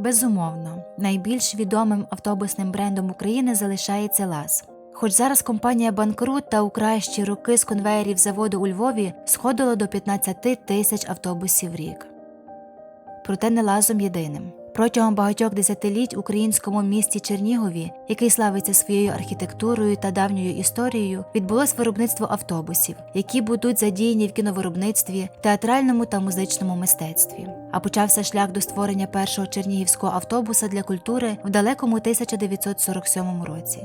Безумовно, найбільш відомим автобусним брендом України залишається ЛАЗ. Хоч зараз компанія банкрут та у кращі роки з конвеєрів заводу у Львові сходило до 15 тисяч автобусів в рік. Проте не лазом єдиним. Протягом багатьох десятиліть українському місті Чернігові, який славиться своєю архітектурою та давньою історією, відбулось виробництво автобусів, які будуть задіяні в кіновиробництві, театральному та музичному мистецтві. А почався шлях до створення першого чернігівського автобуса для культури в далекому 1947 році.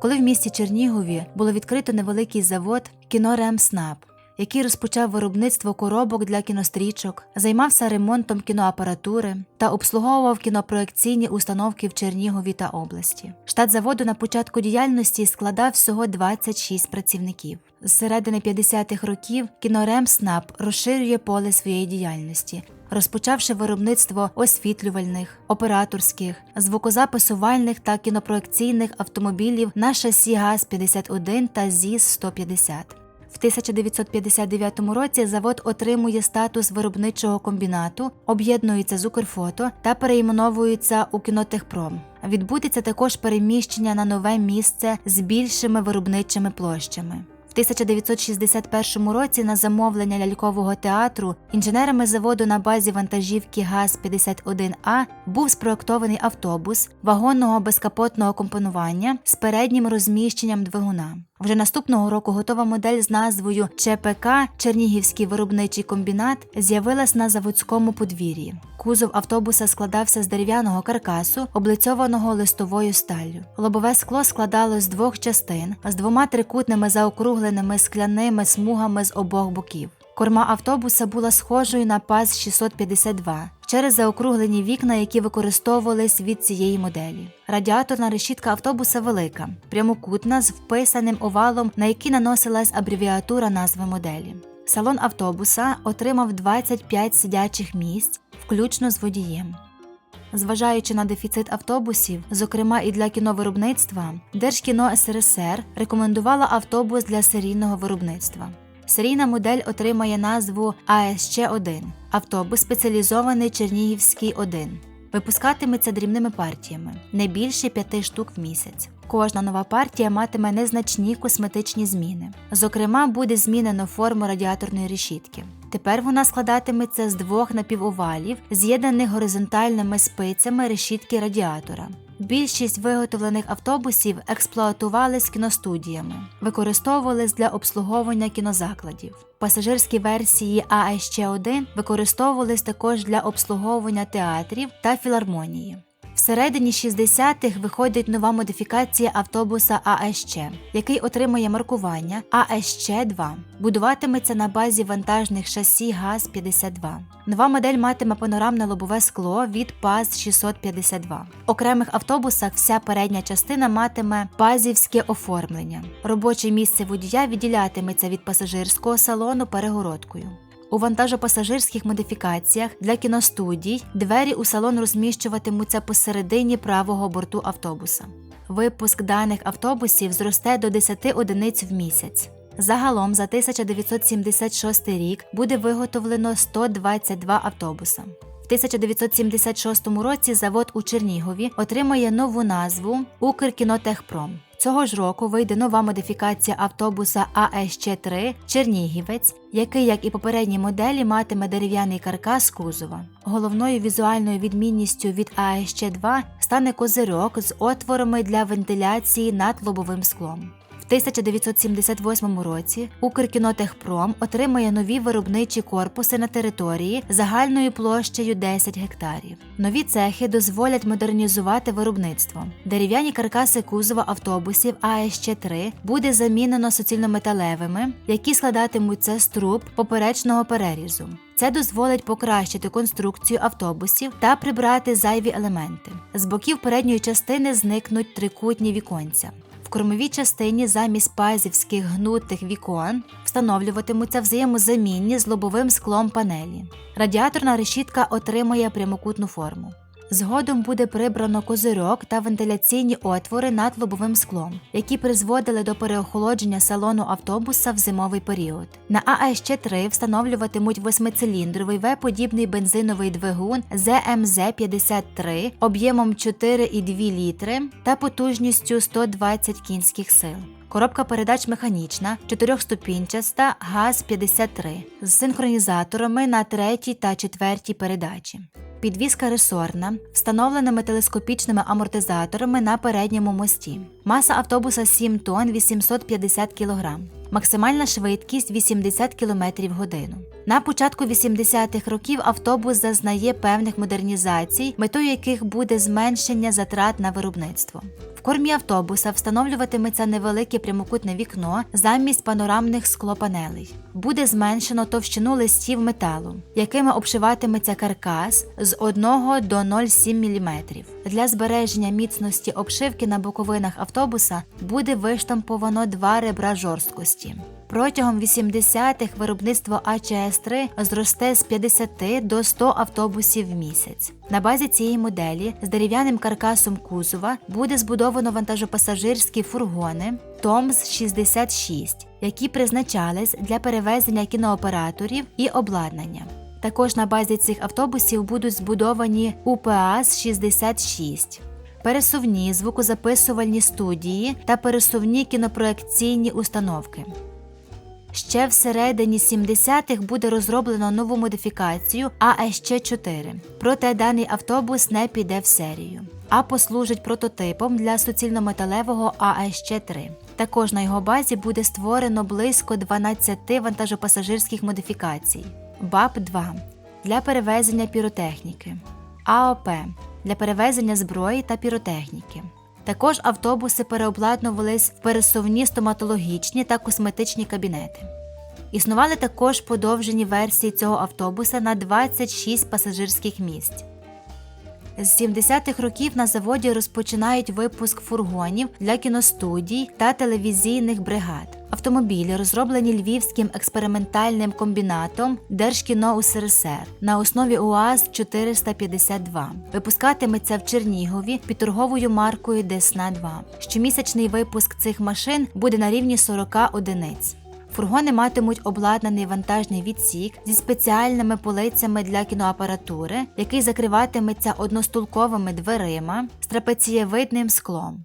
Коли в місті Чернігові було відкрито невеликий завод «Кіноремснаб», який розпочав виробництво коробок для кінострічок, займався ремонтом кіноапаратури та обслуговував кінопроекційні установки в Чернігові та області. Штат заводу на початку діяльності складав всього 26 працівників. З середини 50-х років кіноремснаб розширює поле своєї діяльності. Розпочавши виробництво освітлювальних, операторських, звукозаписувальних та кінопроекційних автомобілів на шасі ГАЗ-51 та ЗІС-150. В 1959 році завод отримує статус виробничого комбінату, об'єднується з Укрфото та перейменовується у Кінотехпром. Відбудеться також переміщення на нове місце з більшими виробничими площами. В 1961 році на замовлення лялькового театру інженерами заводу на базі вантажівки ГАЗ-51А був спроектований автобус вагонного безкапотного компонування з переднім розміщенням двигуна. Вже наступного року готова модель з назвою ЧПК Чернігівський виробничий комбінат з'явилась на заводському подвір'ї. Кузов автобуса складався з дерев'яного каркасу, облицьованого листовою сталлю. Лобове скло складалось з двох частин з двома трикутними заокругленими скляними смугами з обох боків. Корма автобуса була схожою на ПАЗ 652 через заокруглені вікна, які використовувались від цієї моделі. Радіаторна решітка автобуса велика, прямокутна з вписаним овалом, на який наносилась абревіатура назви моделі. Салон автобуса отримав 25 сидячих місць, включно з водієм. Зважаючи на дефіцит автобусів, зокрема і для кіновиробництва, Держкіно СРСР рекомендувала автобус для серійного виробництва. Серійна модель отримає назву АСЧ-1 автобус спеціалізований Чернігівський 1. Випускатиметься дрібними партіями, не більше п'яти штук в місяць. Кожна нова партія матиме незначні косметичні зміни. Зокрема, буде змінено форму радіаторної решітки. Тепер вона складатиметься з двох напівовалів, з'єднаних горизонтальними спицями решітки радіатора. Більшість виготовлених автобусів експлуатувались кіностудіями, використовувались для обслуговування кінозакладів. Пасажирські версії АСЧ-1 використовувались також для обслуговування театрів та філармонії. Всередині 60-х виходить нова модифікація автобуса АСЧ, який отримує маркування АСЧ-2. Будуватиметься на базі вантажних шасі ГАЗ-52. Нова модель матиме панорамне лобове скло від ПАЗ-652. В окремих автобусах вся передня частина матиме пазівське оформлення. Робоче місце водія відділятиметься від пасажирського салону перегородкою. У вантажопасажирських модифікаціях для кіностудій двері у салон розміщуватимуться посередині правого борту автобуса. Випуск даних автобусів зросте до 10 одиниць в місяць. Загалом за 1976 рік буде виготовлено 122 автобуса. В 1976 році завод у Чернігові отримає нову назву Укркінотехпром. Цього ж року вийде нова модифікація автобуса АСЧ-3 Чернігівець, який, як і попередні моделі, матиме дерев'яний каркас кузова. Головною візуальною відмінністю від АСЧ-2 стане козирьок з отворами для вентиляції над лобовим склом. В 1978 році Укркінотехпром отримає нові виробничі корпуси на території загальною площею 10 гектарів. Нові цехи дозволять модернізувати виробництво. Дерев'яні каркаси кузова автобусів АСЧ-3 буде замінено суцільнометалевими, які складатимуться з труб поперечного перерізу. Це дозволить покращити конструкцію автобусів та прибрати зайві елементи. З боків передньої частини зникнуть трикутні віконця. Кормовій частині замість пазівських гнутих вікон встановлюватимуться взаємозамінні з лобовим склом панелі. Радіаторна решітка отримує прямокутну форму. Згодом буде прибрано козирьок та вентиляційні отвори над лобовим склом, які призводили до переохолодження салону автобуса в зимовий період. На АЕЩ-3 встановлюватимуть восьмициліндровий В-подібний бензиновий двигун ЗМЗ-53 об'ємом 4,2 літри та потужністю 120 кінських сил. Коробка передач механічна, чотирьохступінчаста ГАЗ-53 з синхронізаторами на третій та четвертій передачі. Підвізка ресорна, встановленими телескопічними амортизаторами на передньому мості. Маса автобуса 7 тонн 850 кг. Максимальна швидкість 80 км в годину. На початку 80-х років автобус зазнає певних модернізацій, метою яких буде зменшення затрат на виробництво. В кормі автобуса встановлюватиметься невелике прямокутне вікно замість панорамних склопанелей. Буде зменшено товщину листів металу, якими обшиватиметься каркас з 1 до 0,7 мм. Для збереження міцності обшивки на боковинах автобуса буде виштамповано два ребра жорсткості. Протягом 80-х виробництво АЧС-3 зросте з 50 до 100 автобусів в місяць. На базі цієї моделі з дерев'яним каркасом кузова буде збудовано вантажопасажирські фургони ТОМС-66, які призначались для перевезення кінооператорів і обладнання. Також на базі цих автобусів будуть збудовані УПАЗ-66, пересувні звукозаписувальні студії та пересувні кінопроекційні установки. Ще всередині 70-х буде розроблено нову модифікацію АСЧ-4, проте даний автобус не піде в серію, а послужить прототипом для суцільнометалевого АСЧ-3. Також на його базі буде створено близько 12 вантажопасажирських модифікацій. БАП-2 для перевезення піротехніки, АОП для перевезення зброї та піротехніки. Також автобуси переобладнувались в пересувні стоматологічні та косметичні кабінети. Існували також подовжені версії цього автобуса на 26 пасажирських місць. З 70-х років на заводі розпочинають випуск фургонів для кіностудій та телевізійних бригад. Автомобілі розроблені львівським експериментальним комбінатом Держкіно УСРСР на основі УАЗ 452. Випускатиметься в Чернігові під торговою маркою Десна 2. Щомісячний випуск цих машин буде на рівні 40 одиниць. Фургони матимуть обладнаний вантажний відсік зі спеціальними полицями для кіноапаратури, який закриватиметься одностулковими дверима з трапецієвидним склом.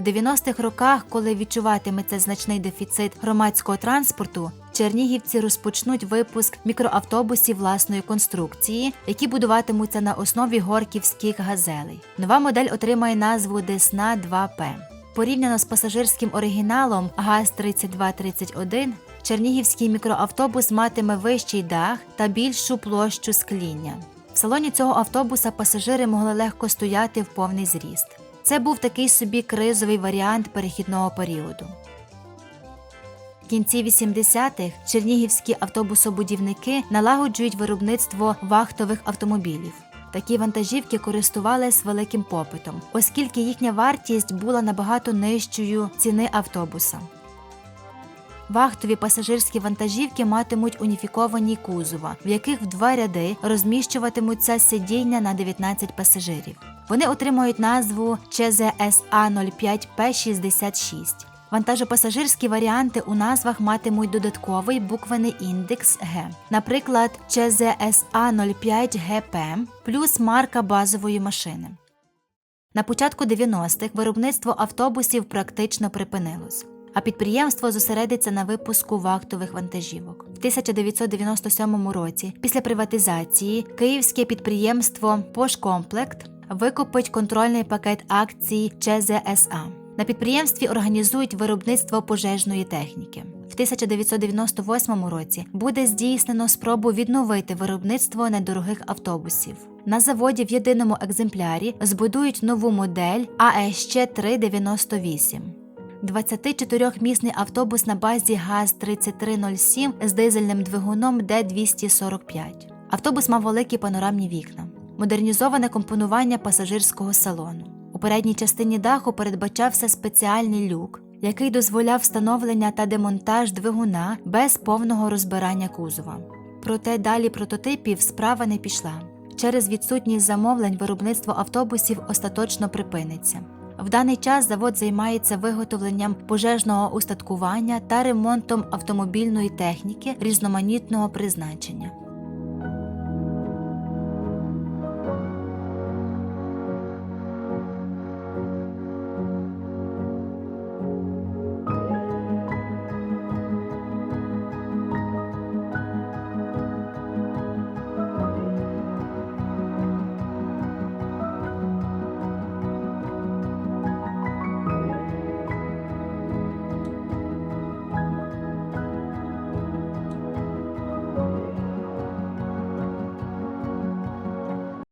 В 90-х роках, коли відчуватиметься значний дефіцит громадського транспорту, чернігівці розпочнуть випуск мікроавтобусів власної конструкції, які будуватимуться на основі горківських газелей. Нова модель отримає назву Десна 2П. Порівняно з пасажирським оригіналом ГАЗ-3231, чернігівський мікроавтобус матиме вищий дах та більшу площу скління. В салоні цього автобуса пасажири могли легко стояти в повний зріст. Це був такий собі кризовий варіант перехідного періоду. В кінці 80-х чернігівські автобусобудівники налагоджують виробництво вахтових автомобілів. Такі вантажівки користувались великим попитом, оскільки їхня вартість була набагато нижчою ціни автобуса. Вахтові пасажирські вантажівки матимуть уніфіковані кузова, в яких в два ряди розміщуватимуться сидіння на 19 пасажирів. Вони отримують назву ЧЗСА 05 п 66 Вантажопасажирські варіанти у назвах матимуть додатковий буквений індекс Г, наприклад, ЧЗСА 05 ГП плюс марка базової машини. На початку 90-х виробництво автобусів практично припинилось, а підприємство зосередиться на випуску вахтових вантажівок. В 1997 році, після приватизації, київське підприємство Пошкомплект викупить контрольний пакет акцій ЧЗСА. На підприємстві організують виробництво пожежної техніки. В 1998 році буде здійснено спробу відновити виробництво недорогих автобусів. На заводі в єдиному екземплярі збудують нову модель АСЧ 398 24-місний автобус на базі ГАЗ-3307 з дизельним двигуном Д-245. Автобус мав великі панорамні вікна, модернізоване компонування пасажирського салону. У передній частині даху передбачався спеціальний люк, який дозволяв встановлення та демонтаж двигуна без повного розбирання кузова. Проте далі прототипів справа не пішла. через відсутність замовлень виробництво автобусів остаточно припиниться. В даний час завод займається виготовленням пожежного устаткування та ремонтом автомобільної техніки різноманітного призначення.